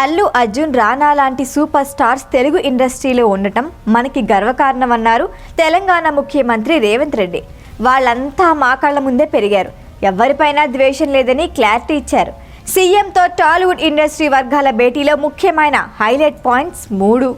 అల్లు అర్జున్ రానా లాంటి super stars Telugu ఇండస్ట్రీలో ఉండటం మనకి గర్వకారణమన్నారు తెలంగాణ ముఖ్యమంత్రి రేవంత్ రెడ్డి. వాళ్ళంతా మా కళ్ళ ముందే పెరిగారు. ఎవరిపైనా ద్వేషం లేదని క్లారిటీ ఇచ్చారు. సీఎంతో టాలీవుడ్ ఇండస్ట్రీ వర్గాల భేటీలో ముఖ్యమైన హైలైట్ పాయింట్స్ మూడు.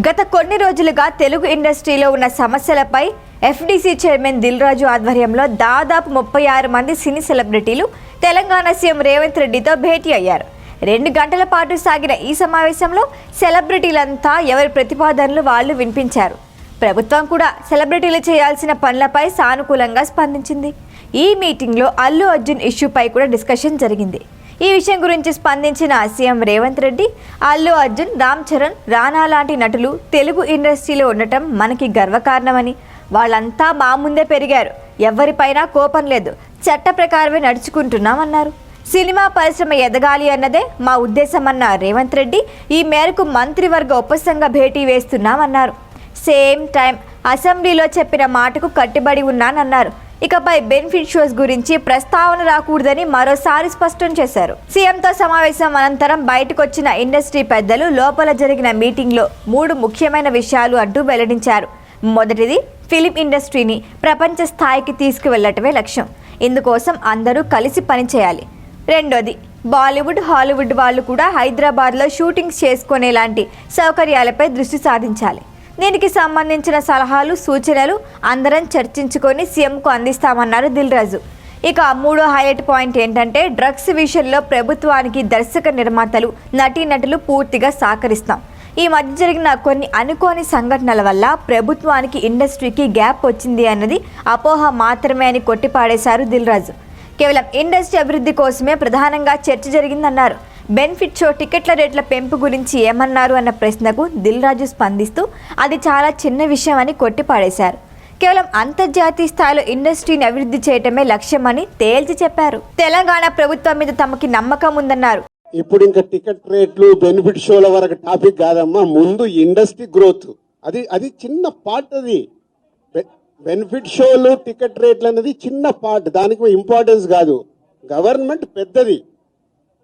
గత కొన్ని రోజులుగా తెలుగు ఇండస్ట్రీలో ఉన్న సమస్యలపై ఎఫ్డీసీ చైర్మన్ దిల్ రాజు ఆధ్వర్యంలో దాదాపు ముప్పై ఆరు మంది సినీ సెలబ్రిటీలు తెలంగాణ సీఎం రేవంత్ రెడ్డితో భేటీ అయ్యారు. రెండు గంటల పాటు సాగిన ఈ సమావేశంలో సెలబ్రిటీలంతా ఎవరి ప్రతిపాదనలు వాళ్ళు వినిపించారు. ప్రభుత్వం కూడా సెలబ్రిటీలు చేయాల్సిన పనులపై సానుకూలంగా స్పందించింది. ఈ మీటింగ్లో అల్లు అర్జున్ ఇష్యూపై కూడా డిస్కషన్ జరిగింది. ఈ విషయం గురించి స్పందించిన సీఎం రేవంత్ రెడ్డి అల్లు అర్జున్ రామ్ చరణ్ రానా లాంటి నటులు తెలుగు ఇండస్ట్రీలో ఉండటం మనకి గర్వకారణమని. వాళ్ళంతా మా ముందే పెరిగారు. ఎవరిపైనా కోపం లేదు. చట్ట ప్రకారమే నడుచుకుంటున్నామన్నారు. సినిమా పరిశ్రమ ఎదగాలి అన్నదే మా ఉద్దేశమన్న రేవంత్ రెడ్డి ఈ మేరకు మంత్రివర్గ ఉపసంఘ భేటీ వేస్తున్నామన్నారు. సేమ్ టైం అసెంబ్లీలో చెప్పిన మాటకు కట్టుబడి ఉన్నానన్నారు. ఇకపై బెనిఫిట్ షోస్ గురించి ప్రస్తావన రాకూడదని మరోసారి స్పష్టం చేశారు. సీఎంతో సమావేశం అనంతరం బయటకు వచ్చిన ఇండస్ట్రీ పెద్దలు లోపల జరిగిన మీటింగ్లో మూడు ముఖ్యమైన విషయాలు అంటూ వెల్లడించారు. మొదటిది ఫిలిం ఇండస్ట్రీని ప్రపంచ స్థాయికి తీసుకువెళ్ళటమే లక్ష్యం. ఇందుకోసం అందరూ కలిసి పనిచేయాలి. రెండోది బాలీవుడ్ హాలీవుడ్ వాళ్ళు కూడా హైదరాబాద్లో షూటింగ్స్ చేసుకునేలాంటి సౌకర్యాలపై దృష్టి సాధించాలి. దీనికి సంబంధించిన సలహాలు సూచనలు అందరం చర్చించుకొని సీఎంకు అందిస్తామన్నారు దిల్ రాజు ఇక మూడో హైలైట్ పాయింట్ ఏంటంటే డ్రగ్స్ విషయంలో ప్రభుత్వానికి దర్శక నిర్మాతలు నటీనటులు పూర్తిగా సహకరిస్తాం ఈ మధ్య జరిగిన కొన్ని అనుకోని సంఘటనల వల్ల ప్రభుత్వానికి ఇండస్ట్రీకి గ్యాప్ వచ్చింది అన్నది అపోహ మాత్రమే అని కొట్టిపాడేశారు దిల్ రాజు కేవలం ఇండస్ట్రీ అభివృద్ధి కోసమే ప్రధానంగా చర్చ జరిగిందన్నారు. బెనిఫిట్ షో టికెట్ల రేట్ల పెంపు గురించి ఏమన్నారు అన్న ప్రశ్నకు దిల్ రాజు స్పందిస్తూ అది చాలా చిన్న విషయం అని కొట్టిపాడేశారు. కేవలం అంతర్జాతీయ స్థాయిలో ఇండస్ట్రీని అభివృద్ధి చేయటమే లక్ష్యమని తేల్చి చెప్పారు. తెలంగాణ ప్రభుత్వం మీద తమకి నమ్మకం ఉందన్నారు. ఇప్పుడు ఇంకా టికెట్ రేట్లు బెనిఫిట్ షోల వరకు టాపిక్ కాదమ్మా ముందు ఇండస్ట్రీ గ్రోత్. అది అది చిన్న పార్ట్ అది. బెనిఫిట్ షోలు టికెట్ రేట్లు అనేది చిన్న పార్ట్ దానికి ఇంపార్టెన్స్ కాదు. గవర్నమెంట్ పెద్దది.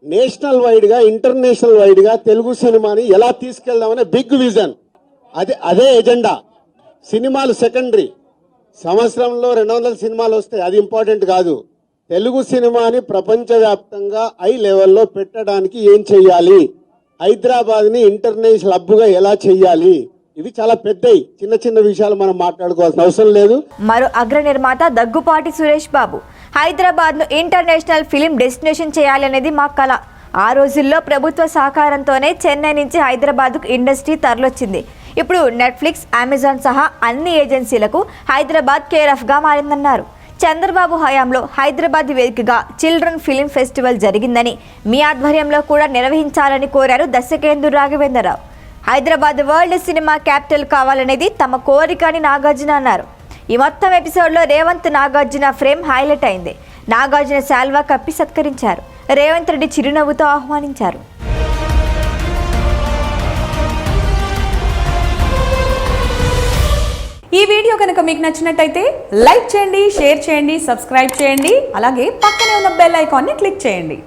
నేషనల్ వైడ్గా ఇంటర్నేషనల్ వైడ్గా తెలుగు సినిమాని ఎలా తీసుకెళ్దామనే బిగ్ విజన్. అదే అదే ఎజెండా. సినిమాలు సెకండరీ. సంవత్సరంలో రెండు వందల సినిమాలు వస్తాయి. అది ఇంపార్టెంట్ కాదు. తెలుగు సినిమాని ప్రపంచవ్యాప్తంగా ఐ లెవెల్లో పెట్టడానికి ఏం చెయ్యాలి? హైదరాబాద్ని ఇంటర్నేషనల్ హబ్గా ఎలా చెయ్యాలి? ఇవి చాలా పెద్దవి చిన్న చిన్న విషయాలు మనం మాట్లాడుకోవాల్సిన అవసరం లేదు. మరో అగ్ర నిర్మాత దగ్గుపాటి సురేష్ బాబు. హైదరాబాద్ను ఇంటర్నేషనల్ ఫిలిం డెస్టినేషన్ చేయాలనేది మా కళ ఆ రోజుల్లో ప్రభుత్వ సహకారంతోనే చెన్నై నుంచి హైదరాబాద్కు ఇండస్ట్రీ తరలొచ్చింది. ఇప్పుడు నెట్ఫ్లిక్స్ అమెజాన్ సహా అన్ని ఏజెన్సీలకు హైదరాబాద్ కేర్ ఆఫ్గా మారిందన్నారు. చంద్రబాబు హయాంలో హైదరాబాద్ వేదికగా చిల్డ్రన్ ఫిలిం ఫెస్టివల్ జరిగిందని మీ ఆధ్వర్యంలో కూడా నిర్వహించాలని కోరారు దర్శకేందు Raghavendra Rao. Hyderabad world cinema capital కావాలనేది తమ కోరిక అని నాగార్జున అన్నారు. ఈ మొత్తం ఎపిసోడ్లో రేవంత్ నాగార్జున ఫ్రేమ్ హైలైట్ అయింది. నాగార్జున శాల్వా కప్పి సత్కరించారు. రేవంత్ రెడ్డి చిరునవ్వుతో ఆహ్వానించారు. ఈ వీడియో కనుక మీకు నచ్చినట్టయితే లైక్ చేయండి షేర్ చేయండి సబ్స్క్రైబ్ చేయండి. అలాగే పక్కనే ఉన్న బెల్ ఐకాన్ని క్లిక్ చేయండి.